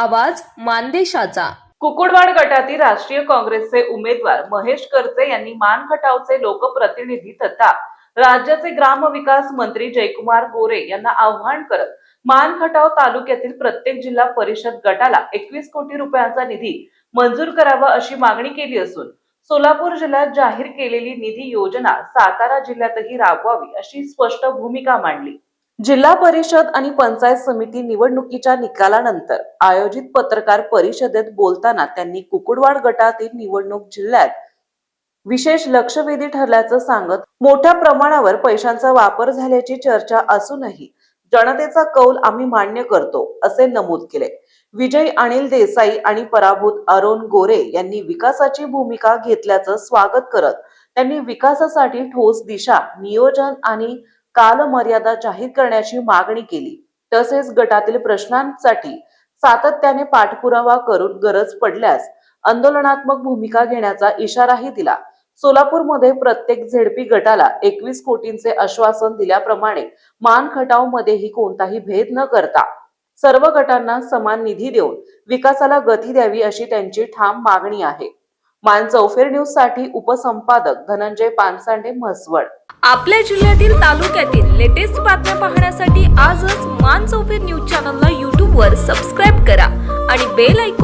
आवाज मानदेशाचा. कुकुडवाड गटातील राष्ट्रीय काँग्रेसचे उमेदवार महेश करचे यांनी मान खटावचे लोकप्रतिनिधी तथा राज्याचे ग्रामविकास मंत्री जयकुमार गोरे यांना आव्हान करत मान खटाव तालुक्यातील प्रत्येक जिल्हा परिषद गटाला एकवीस कोटी रुपयांचा निधी मंजूर करावा अशी मागणी केली असून सोलापूर जिल्ह्यात जाहीर केलेली निधी योजना सातारा जिल्ह्यातही राबवावी अशी स्पष्ट भूमिका मांडली. जिल्हा परिषद आणि पंचायत समिती निवडणुकीच्या निकालानंतर आयोजित पत्रकार परिषदेत बोलताना त्यांनी कुकुडवाड गटातील निवडणूक जिल्ह्यात विशेष लक्षवेधी ठरल्याचं सांगत मोठ्या प्रमाणावर पैशांचा वापर झाल्याची चर्चा असूनही जनतेचा कौल आम्ही मान्य करतो असे नमूद केले. विजय अनिल देसाई आणि पराभूत अरुण गोरे यांनी विकासाची भूमिका घेतल्याचं स्वागत करत त्यांनी विकासासाठी ठोस दिशा नियोजन आणि कालमर्यादा जाहीर करण्याची मागणी केली. तसेच गटातील प्रश्नांसाठी सातत्याने पाठपुरावा करून गरज पडल्यास आंदोलनात्मक भूमिका घेण्याचा इशाराही दिला. सोलापूरमध्ये प्रत्येक झेडपी गटाला एकवीस कोटींचे आश्वासन दिल्याप्रमाणे मान खटाव मध्येही कोणताही भेद न करता सर्व गटांना समान निधी देऊन विकासाला गती द्यावी अशी त्यांची ठाम मागणी आहे. मान चौफेर न्यूजसाठी उपसंपादक धनंजय पानसांडे म्हसवड. आपल्या जिल्ह्यातील तालुक्यातील लेटेस्ट बातम्या पाहण्यासाठी आजच मान चौफेर न्यूज चॅनलला यूट्यूबवर सबस्क्राईब करा आणि बेल आयकॉन